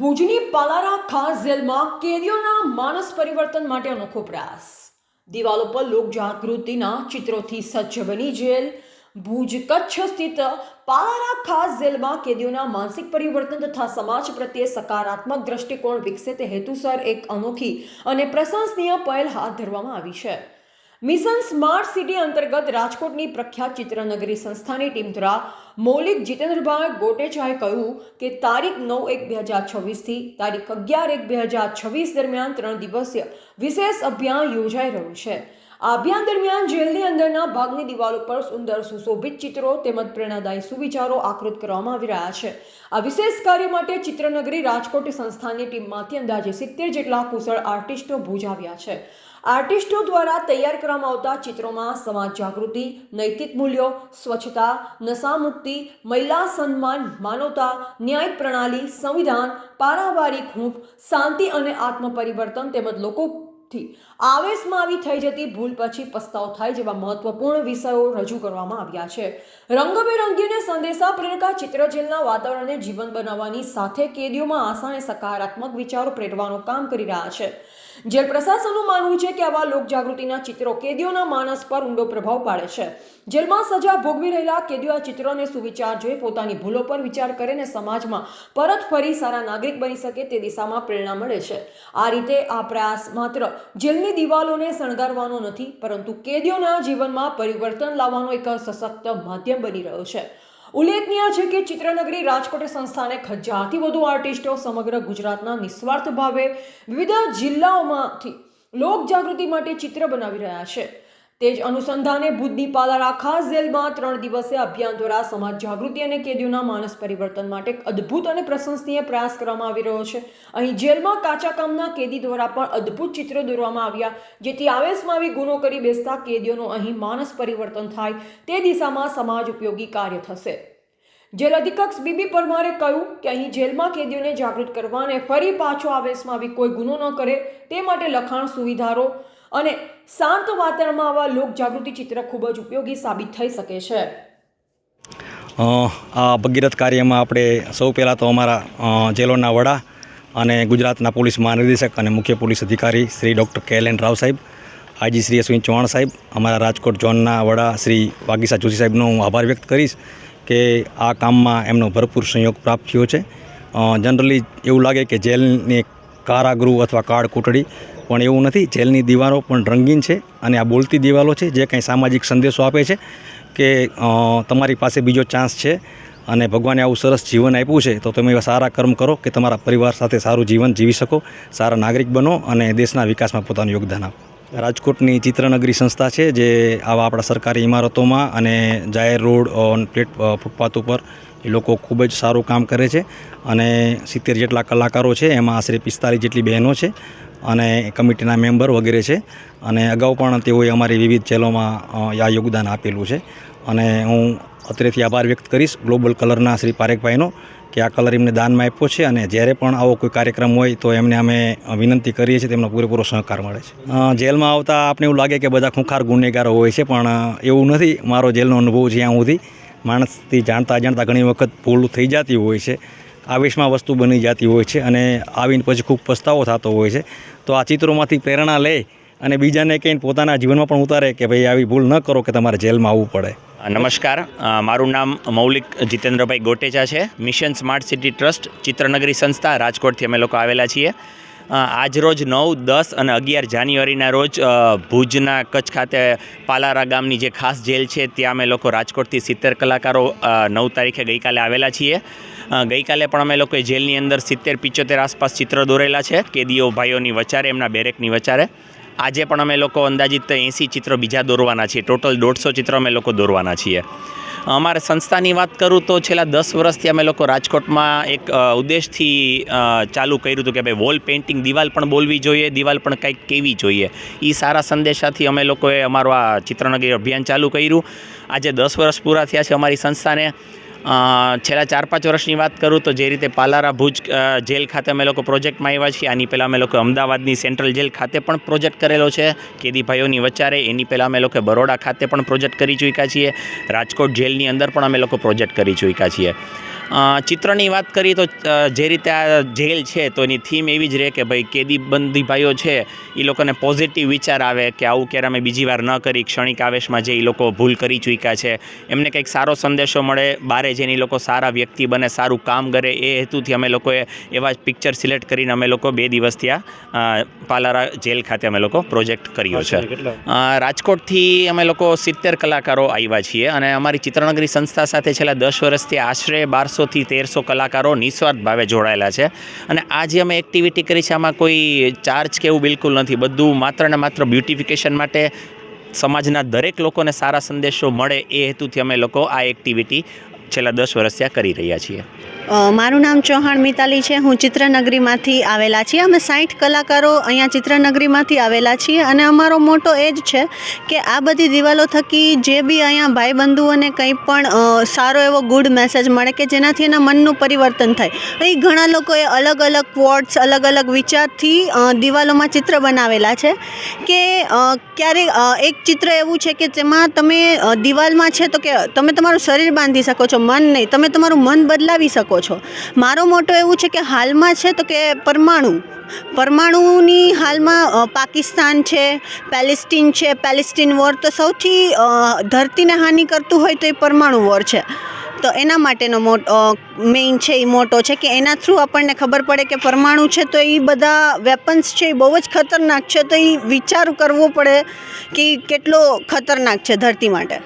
ભુજની પાલારા ખાસ જેલમાં કેદીઓના માનસ પરિવર્તન માટે અનોખો પ્રયાસ. દિવાલો પર લોક જાગૃતિના ચિત્રોથી સજ્જ બની જેલ. ભુજ કચ્છ સ્થિત પાલારા ખાસ જેલમાં કેદીઓના માનસિક પરિવર્તન તથા સમાજ પ્રત્યે સકારાત્મક દ્રષ્ટિકોણ વિકસે તે હેતુસર એક અનોખી અને પ્રશંસનીય પહેલ હાથ ધરવામાં આવી છે. મિશન સ્માર્ટ સિટી અંતર્ગત રાજકોટની પ્રખ્યાત ચિત્રનગરી સંસ્થાની ટીમ દ્વારા મૌલિક જીતેન્દ્રભાઈ ગોટેચાએ કહ્યું કે તારીખ નવ એક બે હજાર છવ્વીસથી તારીખ અગિયાર એક બે હજાર છવ્વીસ દરમિયાન ત્રણ દિવસીય વિશેષ અભિયાન યોજાઈ રહ્યું છે. આ અભિયાન દરમિયાન જેલની અંદરના ભાગની દિવાલો પર સુંદર સુશોભિત ચિત્રો તેમજ પ્રેરણાદાયી સુવિચારો આકૃત કરવામાં આવી રહ્યા છે. આ વિશેષ કાર્ય માટે ચિત્રનગરી રાજકોટ સંસ્થાની ટીમમાંથી અંદાજે સિત્તેર જેટલા કુશળ આર્ટિસ્ટો ભુજ આવ્યા છે. આર્ટિસ્ટો દ્વારા તૈયાર કરવામાં આવતા ચિત્રોમાં સમાજ જાગૃતિ, નૈતિક મૂલ્યો, સ્વચ્છતા, નશામુક્તિ મહિલા સન્માન માનવતા ન્યાય પ્રણાલી સંવિધાન પારિવારિક હૂંફ શાંતિ અને આત્મપરિવર્તન તેમજ લોકોથી આવેશમાં આવી થઈ જતી ભૂલ પછી પસ્તાવ થાય જેવા મહત્વપૂર્ણ વિષયો રજૂ કરવામાં આવ્યા છે. રંગબેરંગી અને સંદેશા, પ્રેરકા, ચિત્ર જેલના વાતાવરણને જીવન બનાવવાની સાથે કેદીઓમાં આશા અને સકારાત્મક વિચારો પ્રેરવાનું કામ કરી રહ્યા છે. જેલ પ્રશાસનનું માનવું છે કે આવા લોકજાગૃતિના ચિત્રો કેદીઓના માનસ પર ઊંડો પ્રભાવ પાડે છે. જેલમાં સજા ભોગવી રહેલા કેદીઓ આ ચિત્રોને સુવિચાર જોઈ પોતાની ભૂલો પર વિચાર કરે અને સમાજમાં પરત ફરી સારા નાગરિક બની શકે તે દિશામાં પ્રેરણા મળે છે. આ રીતે આ પ્રયાસ માત્ર જેલની દિવાલોને શણગારવાનો નથી, પરંતુ કેદીઓના જીવનમાં પરિવર્તન લાવવાનો એક સશક્ત માધ્યમ બની રહ્યો છે. ઉલ્લેખનીય છે કે ચિત્રનગરી રાજકોટ સંસ્થાને હજારથી વધુ આર્ટિસ્ટો સમગ્ર ગુજરાતના નિસ્વાર્થ ભાવે વિવિધ જિલ્લાઓમાંથી લોક જાગૃતિ માટે ચિત્ર બનાવી રહ્યા છે. તે જ અનુસંધાને ભુજની પાલારા ખાસ જેલમાં ત્રણ દિવસીય અભિયાન દ્વારા સમાજ જાગૃતિ અને કેદીઓના માનસ પરિવર્તન માટે એક અદ્ભુત અને પ્રશંસનીય પ્રયાસ કરવામાં આવી રહ્યો છે. અહીં જેલમાં કાચા કામના કેદી દ્વારા પણ અદ્ભુત ચિત્રો દોરવામાં આવ્યા, જેથી આવેશમાં આવી ગુનો કરી બેસતા કેદીઓનું અહીં માનસ પરિવર્તન થાય, તે દિશામાં સમાજ ઉપયોગી કાર્ય થશે. જેલ અધિક્ષક બીબી પરમારે કહ્યું કે અહીં જેલમાં કેદીઓને જાગૃત કરવા અને ફરી પાછો આવેશમાં આવી કોઈ ગુનો ન કરે, તે માટે લખાણ સુવિધારો અને શાંત વાતાવરણમાં આવા લોક જાગૃતિ ચિત્ર ખૂબ જ ઉપયોગી સાબિત થઈ શકે છે. આ ભગીરથ કાર્યમાં આપણે સૌ પહેલાં તો અમારા જેલોના વડા અને ગુજરાતના પોલીસ મહાનિર્દેશક અને મુખ્ય પોલીસ અધિકારી Shri doctor K N Rao સાહેબ, આઈજી શ્રી અશ્વિન ચૌહાણ સાહેબ, અમારા રાજકોટ ઝોનના વડા શ્રી વાગીસા જોશી સાહેબનો હું આભાર વ્યક્ત કરીશ કે આ કામમાં એમનો ભરપૂર સંયોગ પ્રાપ્ત થયો છે. જનરલી એવું લાગે કે જેલની કારાગૃહ અથવા કાળ કોટડી પણ એવું નથી, જેલની દીવાલો પણ રંગીન છે અને આ બોલતી દિવાલો છે, જે કંઈ સામાજિક સંદેશો આપે છે કે તમારી પાસે બીજો ચાન્સ છે અને ભગવાને આવું સરસ જીવન આપ્યું છે, તો તમે એવા સારા કર્મ કરો કે તમારા પરિવાર સાથે સારું જીવન જીવી શકો, સારા નાગરિક બનો અને દેશના વિકાસમાં પોતાનું યોગદાન આપો. રાજકોટની ચિત્રનગરી સંસ્થા છે, જે આવા આપણા સરકારી ઇમારતોમાં અને જાહેર રોડ ઓન પ્લેટ ફૂટપાથ ઉપર એ લોકો ખૂબ જ સારું કામ કરે છે અને સિત્તેર જેટલા કલાકારો છે, એમાં આશરે પિસ્તાલીસ જેટલી બહેનો છે અને કમિટીના મેમ્બર વગેરે છે. અને અગાઉ પણ તેઓએ અમારી વિવિધ જેલોમાં આ યોગદાન આપેલું છે. અને હું અત્રેથી આભાર વ્યક્ત કરીશ ગ્લોબલ કલરના શ્રી પારેખભાઈનો કે આ કલર એમને દાનમાં આપ્યો છે અને જ્યારે પણ આવો કોઈ કાર્યક્રમ હોય તો એમને અમે વિનંતી કરીએ છીએ તેમનો પૂરેપૂરો સહકાર મળે છે. જેલમાં આવતા આપણે એવું લાગે કે બધા ખૂંખાર ગુનેગારો હોય છે, પણ એવું નથી. મારો જેલનો અનુભવ છે ત્યાં સુધી. માણસથી જાણતા જાણતા ઘણી વખત ભૂલ થઈ જતી હોય છે. આવેશમાં વસ્તુ બની જતી હોય છે અને આવીને પછી ખૂબ પસ્તાવો થતો હોય છે. તો આ ચિત્રોમાંથી પ્રેરણા લે અને બીજાને કહીને પોતાના જીવનમાં પણ ઉતારે કે ભાઈ આવી ભૂલ ન કરો કે તમારે જેલમાં આવવું પડે. નમસ્કાર. મારું નામ મૌલિક જીતેન્દ્રભાઈ ગોટેચા છે. Mission smart city trust Chitranagari સંસ્થા રાજકોટથી અમે લોકો આવેલા છીએ. આજરોજ નવ, દસ અને અગિયાર જાન્યુઆરીના રોજ ભુજના કચ્છ ખાતે પાલારા ગામની જે ખાસ જેલ છે, ત્યાં અમે લોકો રાજકોટથી સિત્તેર કલાકારો નવ તારીખે ગઈકાલે આવેલા છીએ. ગઈકાલે પણ અમે લોકોએ જેલની અંદર સિત્તેર પિચોતેર આસપાસ ચિત્ર દોરેલા છે, કેદીઓ ભાઈઓની વચારે, એમના બેરેકની વચારે. આજે પણ અમે લોકો અંદાજિત એંસી ચિત્રો બીજા દોરવાના છીએ. ટોટલ દોઢસો ચિત્રો અમે લોકો દોરવાના છીએ. અમારા સંસ્થાની વાત કરું તો છેલ્લા દસ વર્ષથી અમે લોકો રાજકોટમાં એક ઉદ્દેશથી ચાલુ કર્યું હતું કે ભાઈ વોલ પેઇન્ટિંગ દિવાલ પણ બોલવી જોઈએ, દિવાલ પણ કંઈક કેવી જોઈએ. એ સારા સંદેશાથી અમે લોકોએ અમારું આ ચિત્રનગરી અભિયાન ચાલુ કર્યું. આજે દસ વર્ષ પૂરા થયા છે અમારી સંસ્થાને. છેલ્લા ચાર પાંચ વર્ષની વાત કરું તો જે રીતે પાલારા ભુજ જેલ ખાતે અમે લોકો પ્રોજેક્ટમાં આવ્યા છીએ. આની પહેલાં અમે લોકો અમદાવાદની સેન્ટ્રલ જેલ ખાતે પણ પ્રોજેક્ટ કરેલો છે. કેદીભાઈઓની વચારે એની પહેલાં અમે લોકો બરોડા ખાતે પણ પ્રોજેક્ટ કરી ચૂક્યા છીએ. રાજકોટ જેલની અંદર પણ અમે લોકો પ્રોજેક્ટ કરી ચૂક્યા છીએ. ચિત્રની વાત કરીએ તો જે રીતે આ જેલ છે તો એની થીમ એવી જ રહે કે ભાઈ કેદીબંધી ભાઈઓ છે એ લોકોને પોઝિટિવ વિચાર આવે કે આવું ક્યારે અમે બીજી વાર ન કરી, ક્ષણિક આવેશમાં જે એ લોકો ભૂલ કરી ચૂક્યા છે. એમને કંઈક સારો સંદેશો મળે, બારે જઈને જેની લોકો સારા વ્યક્તિ બને સારું કામ કરે એ હેતુથી અમે લોકોએ એવા જ પિક્ચર સિલેક્ટ કરીને અમે લોકો બે દિવસ ત્યાં પાલારા જેલ ખાતે અમે લોકો પ્રોજેક્ટ કર્યો છે. રાજકોટથી અમે લોકો સિત્તેર કલાકારો આવ્યા છીએ અને અમારી ચિત્રનગરી સંસ્થા સાથે છેલ્લા દસ વર્ષથી આશરે બારસોથી તેરસો કલાકારો નિસ્વાર્થ ભાવે જોડાયેલા છે. અને આ જે અમે એક્ટિવિટી કરી છે આમાં કોઈ ચાર્જ કે એવું બિલકુલ નથી. બધું માત્ર ને માત્ર બ્યુટિફિકેશન માટે સમાજના દરેક લોકોને સારા સંદેશો મળે એ હેતુથી અમે લોકો આ એક્ટિવિટી છેલ્લા દસ વર્ષથી આ કરી રહ્યા છીએ. મારું નામ ચૌહાણ મિતાલી છે. હું ચિત્રનગરીમાંથી આવેલા છીએ. અમે સાઠ કલાકારો અહીંયા ચિત્રનગરીમાંથી આવેલા છીએ અને અમારો મોટો એ જ છે કે આ બધી દિવાલો થકી જે બી અહીંયા ભાઈબંધુઓને કંઈ પણ સારો એવો ગુડ મેસેજ મળે કે જેનાથી એના મનનું પરિવર્તન થાય. અહીં ઘણા લોકોએ અલગ અલગ ક્વોટ્સ અલગ અલગ વિચારથી દિવાલોમાં ચિત્ર બનાવેલા છે કે ક્યારેક એક ચિત્ર એવું છે કે જેમાં તમે દિવાલમાં છે તો કે તમે તમારું શરીર બાંધી શકો છો. મન નહીં. તમે તમારું મન બદલાવી શકો છો. મારો મોટો એવું છે કે હાલમાં છે તો કે પરમાણુ. પરમાણુની હાલમાં પાકિસ્તાન છે, પેલેસ્ટીન છે, પેલેસ્ટીન વોર તો સૌથી ધરતીને હાનિ કરતું હોય તો એ પરમાણુ વોર છે. તો એના માટેનો મોટો મેઇન છે એ મોટો છે કે એના થ્રુ આપણને ખબર પડે કે પરમાણુ છે તો એ બધા વેપન્સ છે એ બહુ જ ખતરનાક છે તો એ વિચાર કરવો પડે કે કેટલો ખતરનાક છે ધરતી માટે.